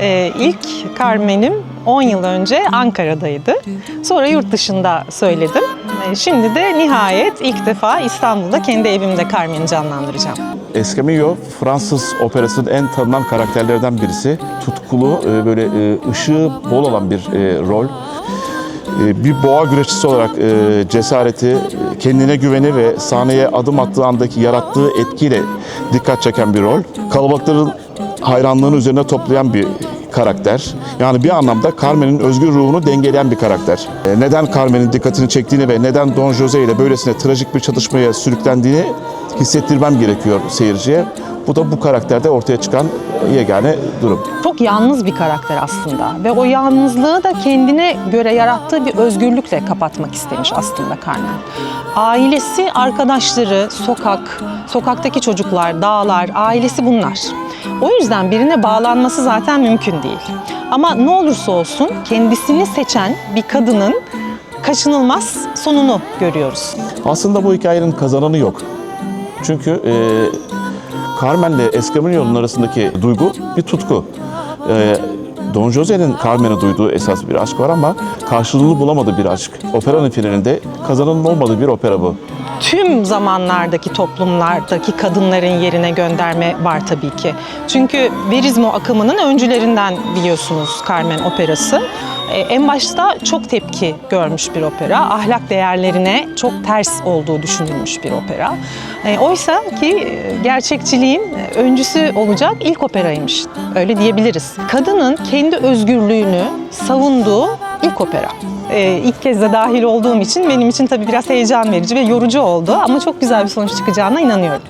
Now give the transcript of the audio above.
e, ilk Carmen'im 10 yıl önce Ankara'daydı. Sonra yurt dışında söyledim. E, Şimdi de nihayet ilk defa İstanbul'da kendi evimde Carmen'i canlandıracağım. Escamillo Fransız operasının en tanınan karakterlerden birisi. Tutkulu, e, böyle e, ışığı bol olan bir e, rol. E, Bir boğa güreşçisi olarak e, cesareti, e, kendine güveni ve sahneye adım attığı andaki yarattığı etkiyle dikkat çeken bir rol. Kalabalıkların hayranlığını üzerine toplayan bir karakter. Yani bir anlamda Carmen'in özgür ruhunu dengeleyen bir karakter. E, Neden Carmen'in dikkatini çektiğini ve neden Don Jose ile böylesine trajik bir çatışmaya sürüklendiğini hissettirmem gerekiyor seyirciye. Bu da bu karakterde ortaya çıkan yegane durum. Çok yalnız bir karakter aslında ve o yalnızlığı da kendine göre yarattığı bir özgürlükle kapatmak istemiş aslında Carmen. Ailesi, arkadaşları, sokak, sokaktaki çocuklar, dağlar, ailesi bunlar. O yüzden birine bağlanması zaten mümkün değil. Ama ne olursa olsun kendisini seçen bir kadının kaçınılmaz sonunu görüyoruz. Aslında bu hikayenin kazananı yok. Çünkü e, Carmen ile Escamillo'nun arasındaki duygu bir tutku. E, Don Jose'nin Carmen'e duyduğu esas bir aşk var ama karşılığını bulamadığı bir aşk. Operanın finalinde kazananın olmadığı bir opera bu. Tüm zamanlardaki toplumlardaki kadınların yerine gönderme var tabii ki. Çünkü verizmo akımının öncülerinden biliyorsunuz Carmen Operası. Ee, En başta çok tepki görmüş bir opera. Ahlak değerlerine çok ters olduğu düşünülmüş bir opera. Ee, Oysa ki e, gerçekçiliğin öncüsü olacak ilk operaymış. Öyle diyebiliriz. Kadının kendi özgürlüğünü savunduğu ilk opera. Ee, ilk kez de dahil olduğum için benim için tabii biraz heyecan verici ve yorucu oldu ama çok güzel bir sonuç çıkacağına inanıyorum.